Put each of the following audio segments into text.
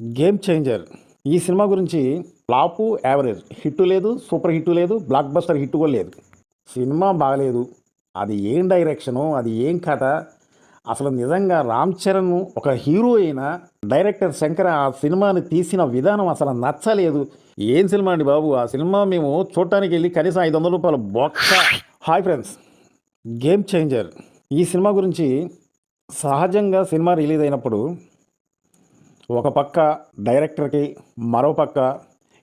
Game changer ఈ cinema గురించి flop average hit లేదు సూపర్ హిట్ లేదు బ్లాక్ బస్టర్ హిట్ కూడా లేదు. సినిమా బాగలేదు. అది ఏం డైరెక్షను అది ఏం కథ? అసలు నిజంగా రామ్ చరణ్ ఒక హీరో అయినా డైరెక్టర్ శంకర్ ఆ సినిమాని తీసిన విధానం అసలు నచ్చలేదు. ఏం సినిమా అండి బాబు? ఆ సినిమా మేము చూడటానికి వెళ్ళి కనీసం ఐదు వందల రూపాయలు బొక్క హాయ్ ఫ్రెండ్స్ గేమ్ చేంజర్ ఈ సినిమా గురించి సహజంగా సినిమా రిలీజ్ అయినప్పుడు ఒక పక్క డైరెక్టర్కి మరో పక్క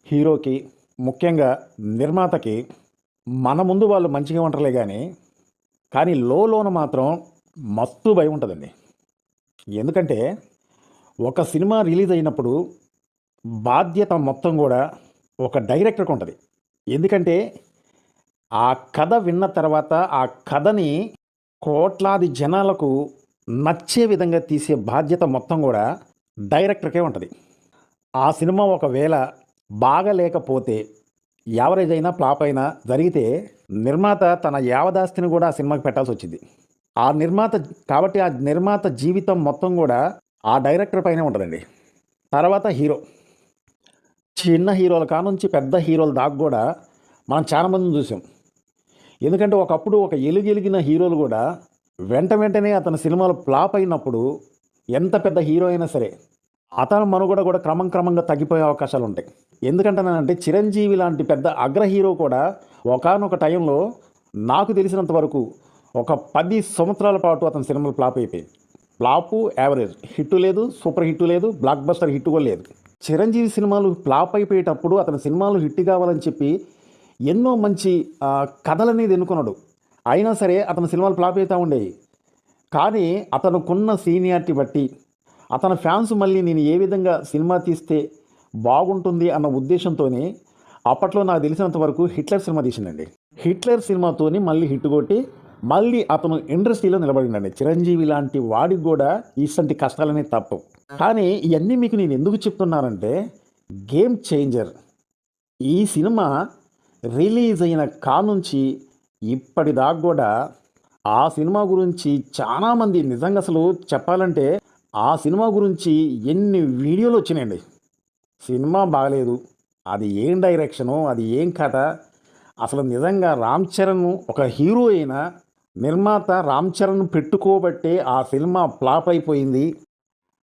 హీరోకి ముఖ్యంగా నిర్మాతకి మన ముందు వాళ్ళు మంచిగా ఉంటారులే కానీ కానీ లోన మాత్రం మస్తు భయం ఉంటుందండి. ఎందుకంటే ఒక సినిమా రిలీజ్ అయినప్పుడు బాధ్యత మొత్తం కూడా ఒక డైరెక్టర్కి ఉంటుంది. ఎందుకంటే ఆ కథ విన్న తర్వాత ఆ కథని కోట్లాది జనాలకు నచ్చే విధంగా తీసే బాధ్యత మొత్తం కూడా డైరెక్టర్కే ఉంటుంది. ఆ సినిమా ఒకవేళ బాగలేకపోతే యావరేజ్ అయినా ఫ్లాప్ అయినా జరిగితే నిర్మాత తన యావదాస్తిని కూడా ఆ సినిమాకి పెట్టాల్సి వచ్చింది. ఆ నిర్మాత కాబట్టి ఆ నిర్మాత జీవితం మొత్తం కూడా ఆ డైరెక్టర్ పైనే ఉంటుందండి. తర్వాత హీరో. చిన్న హీరోల కానుంచి పెద్ద హీరోల దాకా కూడా మనం చాలా మందిని చూసాం. ఎందుకంటే ఒకప్పుడు ఒక ఎలుగెలిగిన హీరోలు కూడా వెంట వెంటనే అతని సినిమాలు ఫ్లాప్ అయినప్పుడు ఎంత పెద్ద హీరో అయినా సరే అతను మనుగడ కూడా క్రమం క్రమంగా తగ్గిపోయే అవకాశాలు ఉంటాయి. ఎందుకంటానంటే చిరంజీవి లాంటి పెద్ద అగ్ర హీరో కూడా ఒకనొక టైంలో నాకు తెలిసినంత వరకు ఒక పది సంవత్సరాల పాటు అతని సినిమాలు ఫ్లాప్ అయిపోయాయి. Flop average. హిట్ లేదు సూపర్ హిట్ లేదు బ్లాక్ బస్టర్ హిట్ కూడా లేదు. చిరంజీవి సినిమాలు ఫ్లాప్ అయిపోయేటప్పుడు అతని సినిమాలు హిట్ కావాలని చెప్పి ఎన్నో మంచి కథలు కథలనేది ఎన్నుకున్నాడు. అయినా సరే అతని సినిమాలు ఫ్లాప్ అవుతూ ఉండేవి. కానీ అతనుకున్న సీనియారిటీ బట్టి అతని ఫ్యాన్స్ మళ్ళీ నేను ఏ విధంగా సినిమా తీస్తే బాగుంటుంది అన్న ఉద్దేశంతోనే అప్పట్లో నాకు తెలిసినంత వరకు హిట్లర్ సినిమా తీసిందండి హిట్లర్ సినిమాతోని మళ్ళీ హిట్ కొట్టి మళ్ళీ అతను ఇండస్ట్రీలో నిలబడిండండి. చిరంజీవి లాంటి వాడికి కూడా ఇసంటి కష్టాలనే తప్పవు కానీ ఇవన్నీ మీకు నేను ఎందుకు చెప్తున్నానంటే గేమ్ చేంజర్ ఈ సినిమా రిలీజ్ అయిన కానుంచి ఇప్పటిదాకా కూడా ఆ సినిమా గురించి చాలామంది నిజంగా అసలు చెప్పాలంటే ఆ సినిమా గురించి ఎన్ని వీడియోలు వచ్చినాయండి. సినిమా బాగలేదు. అది ఏం డైరెక్షను? అది ఏం కథ? అసలు నిజంగా రామ్ చరణ్ ఒక హీరో అయినా నిర్మాత రామ్ చరణ్ పెట్టుకోబట్టే ఆ సినిమా ఫ్లాప్ అయిపోయింది.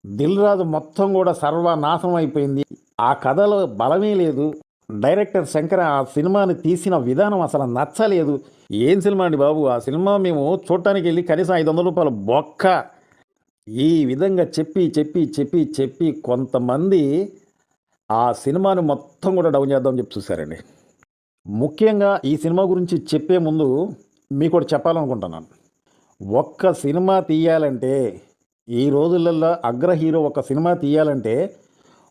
దిల్ రాజు మొత్తం కూడా సర్వనాశనం అయిపోయింది. ఆ కథలో బలమే లేదు. డైరెక్టర్ శంకర్ ఆ సినిమాని తీసిన విధానం అసలు నచ్చలేదు. ఏం సినిమా అండి బాబు? ఆ సినిమా మేము చూడటానికి వెళ్ళి కనీసం ఐదు వందల రూపాయలు బొక్క. ఈ విధంగా చెప్పి చెప్పి చెప్పి చెప్పి కొంతమంది ఆ సినిమాను మొత్తం కూడా డౌన్ చేద్దామని చెప్పి చూశారండి. ముఖ్యంగా ఈ సినిమా గురించి చెప్పే ముందు మీకు ఒకటి చెప్పాలనుకుంటున్నాను. ఒక్క సినిమా తీయాలంటే ఈ రోజులలో అగ్ర హీరో ఒక సినిమా తీయాలంటే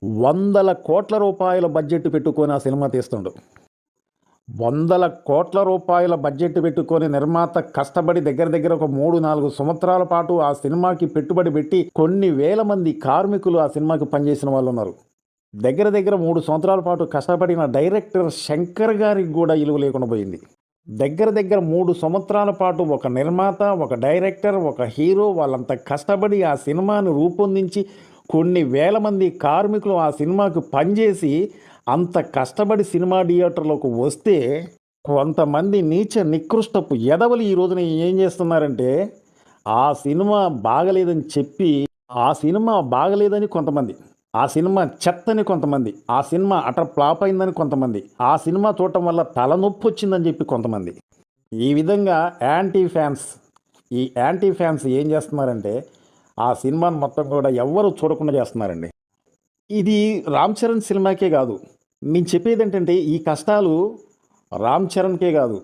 వందల కోట్ల రూపాయల బడ్జెట్ పెట్టుకొని ఆ సినిమా తీస్తుండు. వందల కోట్ల రూపాయల బడ్జెట్ పెట్టుకొని నిర్మాత కష్టపడి దగ్గర దగ్గర ఒక మూడు నాలుగు సంవత్సరాల పాటు ఆ సినిమాకి పెట్టుబడి పెట్టి కొన్ని వేల మంది కార్మికులు ఆ సినిమాకి పనిచేసిన వాళ్ళు ఉన్నారు. దగ్గర దగ్గర మూడు సంవత్సరాల పాటు కష్టపడిన డైరెక్టర్ శంకర్ గారికి కూడా ఇలువ లేకుండా పోయింది. దగ్గర దగ్గర మూడు సంవత్సరాల పాటు ఒక నిర్మాత ఒక డైరెక్టర్ ఒక హీరో వాళ్ళంత కష్టపడి ఆ సినిమాను రూపొందించి కొన్ని వేల మంది కార్మికులు ఆ సినిమాకు పనిచేసి అంత కష్టపడి సినిమా థియేటర్లోకి వస్తే కొంతమంది నీచ నికృష్టపు ఎదవలు ఈ రోజున ఏం చేస్తున్నారంటే ఆ సినిమా బాగలేదని చెప్పి ఆ సినిమా బాగలేదని కొంతమంది ఆ సినిమా చెత్తని కొంతమంది ఆ సినిమా అటర్ ఫ్లాప్ అయిందని కొంతమంది ఆ సినిమా చూడటం వల్ల తలనొప్పి వచ్చిందని చెప్పి కొంతమంది. ఈ విధంగా యాంటీ ఫ్యాన్స్ ఈ యాంటీ ఫ్యాన్స్ ఏం చేస్తున్నారంటే ఆ సినిమాను మొత్తం కూడా ఎవ్వరు చూడకుండా చేస్తున్నారండి. ఇది రామ్ చరణ్ సినిమాకే కాదు. నేను చెప్పేది ఏంటంటే ఈ కష్టాలు రామ్ చరణ్కే కాదు.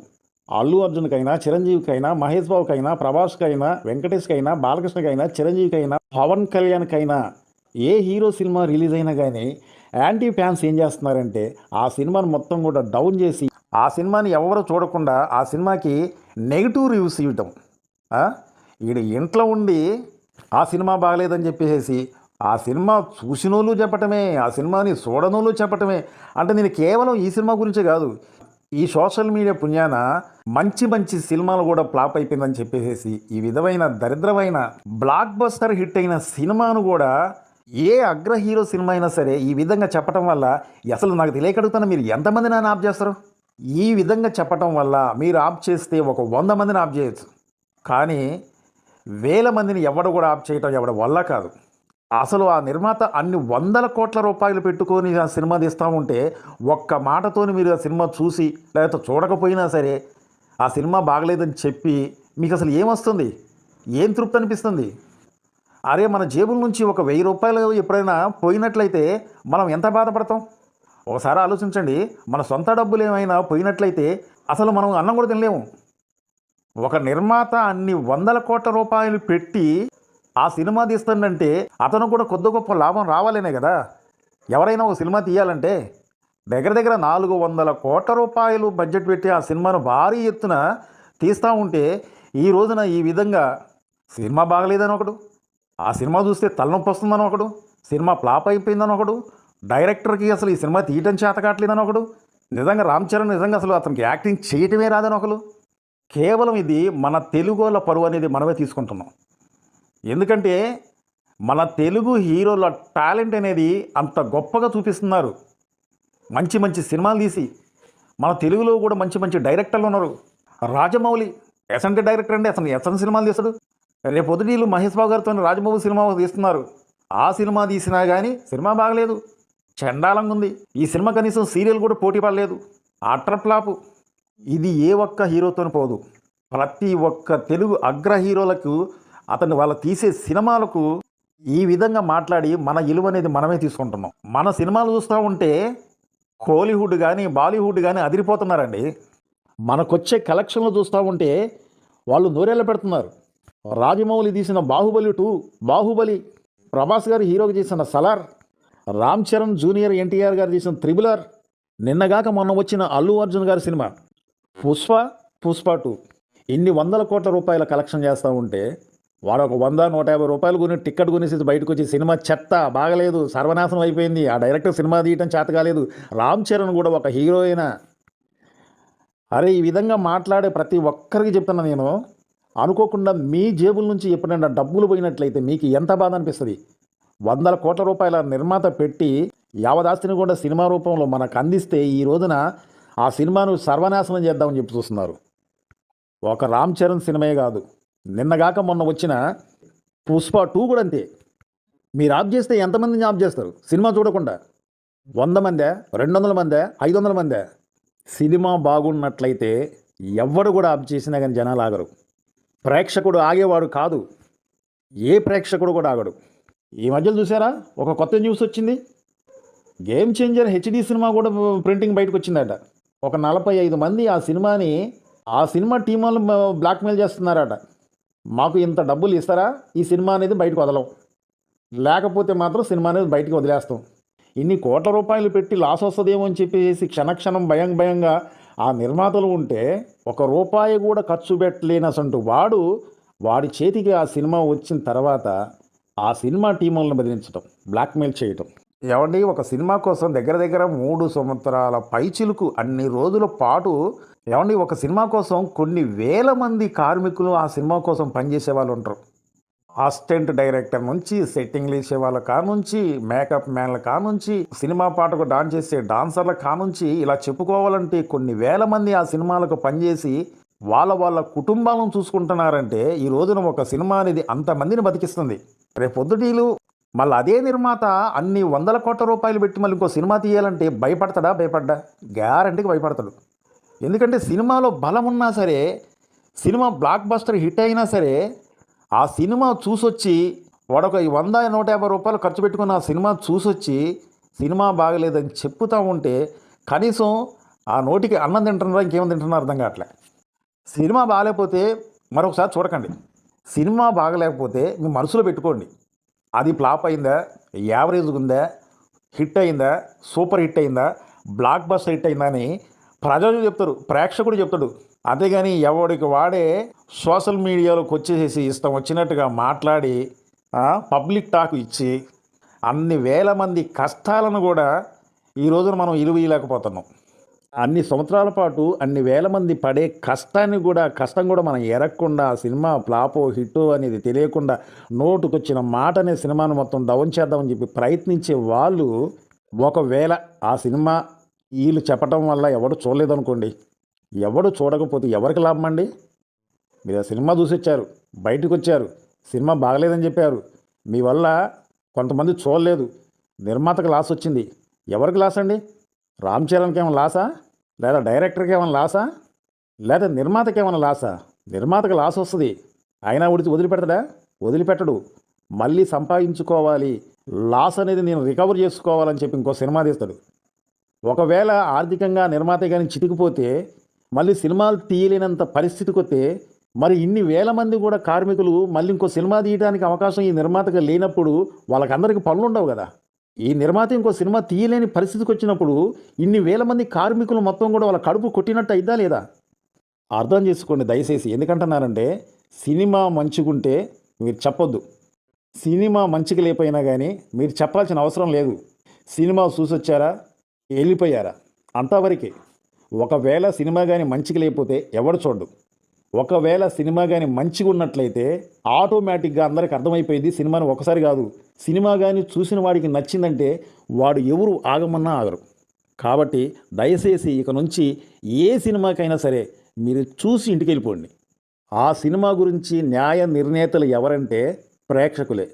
అల్లు అర్జున్కైనా చిరంజీవికైనా మహేష్ బాబుకైనా ప్రభాస్కైనా వెంకటేష్కైనా బాలకృష్ణకైనా చిరంజీవికైనా పవన్ కళ్యాణ్కైనా ఏ హీరో సినిమా రిలీజ్ అయినా కానీ యాంటీ ఫ్యాన్స్ ఏం చేస్తున్నారంటే ఆ సినిమాను మొత్తం కూడా డౌన్ చేసి ఆ సినిమాని ఎవరు చూడకుండా ఆ సినిమాకి నెగిటివ్ రివ్యూస్ ఇవ్వటం. ఆ? ఇంట్లో ఉండి ఆ సినిమా బాగలేదని చెప్పేసి ఆ సినిమా చూసినోళ్ళు చెప్పటమే ఆ సినిమాని చూడనోళ్ళు చెప్పటమే. అంటే నేను కేవలం ఈ సినిమా గురించే కాదు. ఈ సోషల్ మీడియా పుణ్యాన మంచి మంచి సినిమాలు కూడా ఫ్లాప్ అయిపోయిందని చెప్పేసి ఈ విధమైన దరిద్రమైన బ్లాక్ బస్టర్ హిట్ అయిన సినిమాను కూడా ఏ అగ్ర హీరో సినిమా అయినా సరే ఈ విధంగా చెప్పటం వల్ల అసలు నాకు తెలియకడుగుతాను మీరు ఎంతమంది నన్ను ఆప్ చేస్తారు? ఈ విధంగా చెప్పటం వల్ల మీరు ఆప్ చేస్తే ఒక వంద మందిని ఆప్ చేయొచ్చు. కానీ వేల మందిని ఎవడు కూడా ఆప్ చేయటం ఎవడ వల్ల కాదు. అసలు ఆ నిర్మాత అన్ని వందల కోట్ల రూపాయలు పెట్టుకొని ఆ సినిమా తీస్తూ ఉంటే ఒక్క మాటతోని మీరు ఆ సినిమా చూసి లేకపోతే చూడకపోయినా సరే ఆ సినిమా బాగలేదని చెప్పి మీకు అసలు ఏమొస్తుంది? ఏం తృప్తి అనిపిస్తుంది? అరే మన జేబుల నుంచి ఒక వెయ్యి రూపాయలు ఎప్పుడైనా పోయినట్లయితే మనం ఎంత బాధపడతాం? ఒకసారి ఆలోచించండి మన సొంత డబ్బులు ఏమైనా పోయినట్లయితే అసలు మనం అన్నం కూడా తినలేము. ఒక నిర్మాత అన్ని వందల కోట్ల రూపాయలు పెట్టి ఆ సినిమా తీస్తుందంటే అతను కూడా కొద్ది గొప్ప లాభం రావాలనే కదా. ఎవరైనా ఒక సినిమా తీయాలంటే దగ్గర దగ్గర నాలుగు వందల కోట్ల రూపాయలు బడ్జెట్ పెట్టి ఆ సినిమాను భారీ ఎత్తున తీస్తూ ఉంటే ఈ రోజున ఈ విధంగా సినిమా బాగలేదని ఒకడు ఆ సినిమా చూస్తే తలనొప్పి వస్తుందని ఒకడు సినిమా ఫ్లాప్ అయిపోయిందని ఒకడు డైరెక్టర్కి అసలు ఈ సినిమా తీయటం చేతకాట్లేదని ఒకడు నిజంగా రామ్ చరణ్ నిజంగా అసలు అతనికి యాక్టింగ్ చేయటమే రాదని ఒకరు కేవలం ఇది మన తెలుగుల పరువు అనేది మనమే తీసుకుంటున్నాం. ఎందుకంటే మన తెలుగు హీరోల టాలెంట్ అనేది అంత గొప్పగా చూపిస్తున్నారు. మంచి మంచి సినిమాలు తీసి మన తెలుగులో కూడా మంచి మంచి డైరెక్టర్లు ఉన్నారు. రాజమౌళి ఎసంటి డైరెక్టర్ అండి అసలు ఎసంటి సినిమాలు తీస్తాడు. రేపు పొద్దుటీలు మహేష్ బాబు గారితో రాజమౌళి సినిమా తీస్తున్నారు. ఆ సినిమా తీసినా కానీ సినిమా బాగలేదు. చండాలంగా ఉంది. ఈ సినిమా కనీసం సీరియల్ కూడా పోటీ పడలేదు. Utter flop. ఇది ఏ ఒక్క హీరోతో పోదు. ప్రతి ఒక్క తెలుగు అగ్ర హీరోలకు అతను వాళ్ళు తీసే సినిమాలకు ఈ విధంగా మాట్లాడి మన ఇలువ అనేది మనమే తీసుకుంటున్నాం. మన సినిమాలు చూస్తూ ఉంటే కోలీవుడ్ కానీ బాలీవుడ్ కానీ అదిరిపోతున్నారండి. మనకొచ్చే కలెక్షన్లు చూస్తూ ఉంటే వాళ్ళు నూరేళ్ళ పెడుతున్నారు. రాజమౌళి తీసిన బాహుబలి టూ బాహుబలి ప్రభాస్ గారు హీరోకి చేసిన సలార్ రామ్ చరణ్ జూనియర్ ఎన్టీఆర్ గారు చేసిన త్రిబులర్ నిన్నగాక మొన్న వచ్చిన అల్లు అర్జున్ గారి సినిమా పుష్ప పుష్ప టూ. ఇన్ని వందల కోట్ల రూపాయల కలెక్షన్ చేస్తూ ఉంటే వాడు ఒక వంద నూట యాభై రూపాయలు కొని టికెట్ కొనేసి బయటకు వచ్చి సినిమా చెత్త బాగలేదు సర్వనాశనం అయిపోయింది. ఆ డైరెక్టర్ సినిమా తీయటం చేత కాలేదు రామ్ చరణ్ కూడా ఒక హీరో అయినా. అరే ఈ విధంగా మాట్లాడే ప్రతి ఒక్కరికి చెప్తున్నా నేను. అనుకోకుండా మీ జేబుల నుంచి ఎప్పుడైనా డబ్బులు పోయినట్లయితే మీకు ఎంత బాధ అనిపిస్తుంది? వందల కోట్ల రూపాయల నిర్మాత పెట్టి యావదాస్తిని కూడా సినిమా రూపంలో మనకు అందిస్తే ఈ రోజున ఆ సినిమాను సర్వనాశనం చేద్దామని చెప్పి చూస్తున్నారు. ఒక రామ్ చరణ్ సినిమాయే కాదు. నిన్నగాక మొన్న వచ్చిన పుష్ప టూ కూడా అంతే. మీరు ఆఫ్ చేస్తే ఎంతమందిని ఆఫ్ చేస్తారు? సినిమా చూడకుండా. వంద మందే? రెండు వందల మందే? ఐదు వందల మందే? సినిమా బాగున్నట్లయితే ఎవ్వడు కూడా ఆఫ్ చేసినా కానీ జనాలు ఆగరు. ప్రేక్షకుడు ఆగేవాడు కాదు. ఏ ప్రేక్షకుడు కూడా ఆగడు. ఈ మధ్యలో చూసారా? ఒక కొత్త న్యూస్ వచ్చింది. గేమ్ చేంజర్ హెచ్డి సినిమా కూడా ప్రింటింగ్ బయటకు వచ్చిందట. ఒక నలభై ఐదు మంది ఆ సినిమాని ఆ సినిమా టీం వాళ్ళు బ్లాక్మెయిల్ చేస్తున్నారట. మాకు ఇంత డబ్బులు ఇస్తారా? ఈ సినిమా అనేది బయటకు వదలం. లేకపోతే మాత్రం సినిమా అనేది బయటకు వదిలేస్తాం. ఇన్ని కోట్ల రూపాయలు పెట్టి లాస్ వస్తుందేమో అని చెప్పేసి క్షణక్షణం భయం భయంగా ఆ నిర్మాతలు ఉంటే ఒక రూపాయి కూడా ఖర్చు పెట్టలేనసంటూ వాడు వాడి చేతికి ఆ సినిమా వచ్చిన తర్వాత ఆ సినిమా టీములను బెదిరించడం బ్లాక్మెయిల్ చేయటం. ఏమండి ఒక సినిమా కోసం దగ్గర దగ్గర మూడు సంవత్సరాల పైచిలుకు అన్ని రోజుల పాటు ఏమండి ఒక సినిమా కోసం కొన్ని వేల మంది కార్మికులు ఆ సినిమా కోసం పనిచేసే వాళ్ళు ఉంటారు. అసిస్టెంట్ డైరెక్టర్ నుంచి సెట్టింగ్లు ఇచ్చే వాళ్ళ కానుంచి మేకప్ మ్యాన్ల కానుంచి సినిమా పాటకు డాన్స్ చేసే డాన్సర్ల కానుంచి ఇలా చెప్పుకోవాలంటే కొన్ని వేల మంది ఆ సినిమాలకు పనిచేసి వాళ్ళ వాళ్ళ కుటుంబాలను చూసుకుంటున్నారంటే ఈ రోజున ఒక సినిమా అనేది అంతమందిని బతికిస్తుంది. రేపు పొద్దుటీలు మళ్ళీ అదే నిర్మాత అన్ని వందల కోట్ల రూపాయలు పెట్టి మళ్ళీ ఇంకో సినిమా తీయాలంటే భయపడతాడా? భయపడ్డా? గ్యారంటీకి భయపడతాడు. ఎందుకంటే సినిమాలో బలం ఉన్నా సరే సినిమా బ్లాక్ బస్టర్ హిట్ అయినా సరే ఆ సినిమా చూసొచ్చి వాడొక వంద నూట యాభై రూపాయలు ఖర్చు పెట్టుకున్న ఆ సినిమా చూసొచ్చి సినిమా బాగలేదని చెప్తూ ఉంటే కనీసం ఆ నోటికి అన్నం తింటున్నారా? ఇంకేం తింటున్నారో అర్థం కావట్లే. సినిమా బాగాలేకపోతే మరొకసారి చూడకండి. సినిమా బాగలేకపోతే మీ మనసులో పెట్టుకోండి. అది ఫ్లాప్ అయిందా? యావరేజ్ ఉందా? హిట్ అయిందా? సూపర్ హిట్ అయిందా? బ్లాక్ బస్టర్ హిట్ అయిందా అని ప్రజలు చెప్తారు ప్రేక్షకుడు చెప్తాడు. అంతేగాని ఎవడికి వాడే సోషల్ మీడియాలోకి వచ్చేసేసి ఇష్టం వచ్చినట్టుగా మాట్లాడి పబ్లిక్ టాక్ ఇచ్చి అన్ని వేల మంది కష్టాలను కూడా ఈ రోజున మనం ఇలువీయలేకపోతున్నాం. అన్ని సంవత్సరాల పాటు అన్ని వేల మంది పడే కష్టాన్ని కూడా కష్టం కూడా మనం ఎరగకుండా సినిమా ఫ్లాపో హిట్టో అనేది తెలియకుండా నోటుకొచ్చిన మాట అనే సినిమాను మొత్తం డౌన్ చేద్దామని చెప్పి ప్రయత్నించే వాళ్ళు ఒకవేళ ఆ సినిమా వీళ్ళు చెప్పటం వల్ల ఎవడు చూడలేదనుకోండి. ఎవడు చూడకపోతే ఎవరికి లాభం అండి? మీరు ఆ సినిమా చూసి వచ్చారు బయటకు వచ్చారు సినిమా బాగలేదని చెప్పారు మీ వల్ల కొంతమంది చూడలేదు నిర్మాతకు లాస్ వచ్చింది ఎవరికి లాస్ అండి రామ్ చరణ్కి ఏమైనా లాసా? లేదా డైరెక్టర్కి ఏమైనా లాసా? లేదా నిర్మాతకి ఏమైనా లాసా? నిర్మాతకు లాస్ వస్తుంది. అయినా ఉడిచి వదిలిపెడతాడా? వదిలిపెట్టడు. మళ్ళీ సంపాదించుకోవాలి. లాస్ అనేది నేను రికవర్ చేసుకోవాలని చెప్పి ఇంకో సినిమా తీస్తాడు. ఒకవేళ ఆర్థికంగా నిర్మాత కానీ చితికిపోతే మళ్ళీ సినిమాలు తీయలేనంత పరిస్థితికి వస్తే మరి ఇన్ని వేల మంది కూడా కార్మికులు మళ్ళీ ఇంకో సినిమా తీయడానికి అవకాశం ఈ నిర్మాతగా లేనప్పుడు వాళ్ళకందరికీ పనులు ఉండవు కదా. ఈ నిర్మాత ఇంకో సినిమా తీయలేని పరిస్థితికి వచ్చినప్పుడు ఇన్ని వేల మంది కార్మికులు మొత్తం కూడా వాళ్ళ కడుపు కొట్టినట్టు అయిద్దా లేదా? అర్థం చేసుకోండి దయచేసి. ఎందుకంటున్నారంటే సినిమా మంచిగుంటే మీరు చెప్పొద్దు. సినిమా మంచిగా లేకపోయినా కానీ మీరు చెప్పాల్సిన అవసరం లేదు. సినిమా చూసొచ్చారా? వెళ్ళిపోయారా? అంతవరకే. ఒకవేళ సినిమా కానీ మంచిగా లేకపోతే ఎవడు చూడడు. ఒకవేళ సినిమా కానీ మంచిగా ఉన్నట్లయితే ఆటోమేటిక్గా అందరికి అర్థమైపోయింది సినిమాని ఒకసారి కాదు. సినిమా కానీ చూసిన వాడికి నచ్చిందంటే వాడు ఎవరు ఆగమన్నా ఆగరు. కాబట్టి దయచేసి ఇక నుంచి ఏ సినిమాకైనా సరే మీరు చూసి ఇంటికి వెళ్ళిపోండి ఆ సినిమా గురించి న్యాయ నిర్ణేతలు ఎవరంటే ప్రేక్షకులే.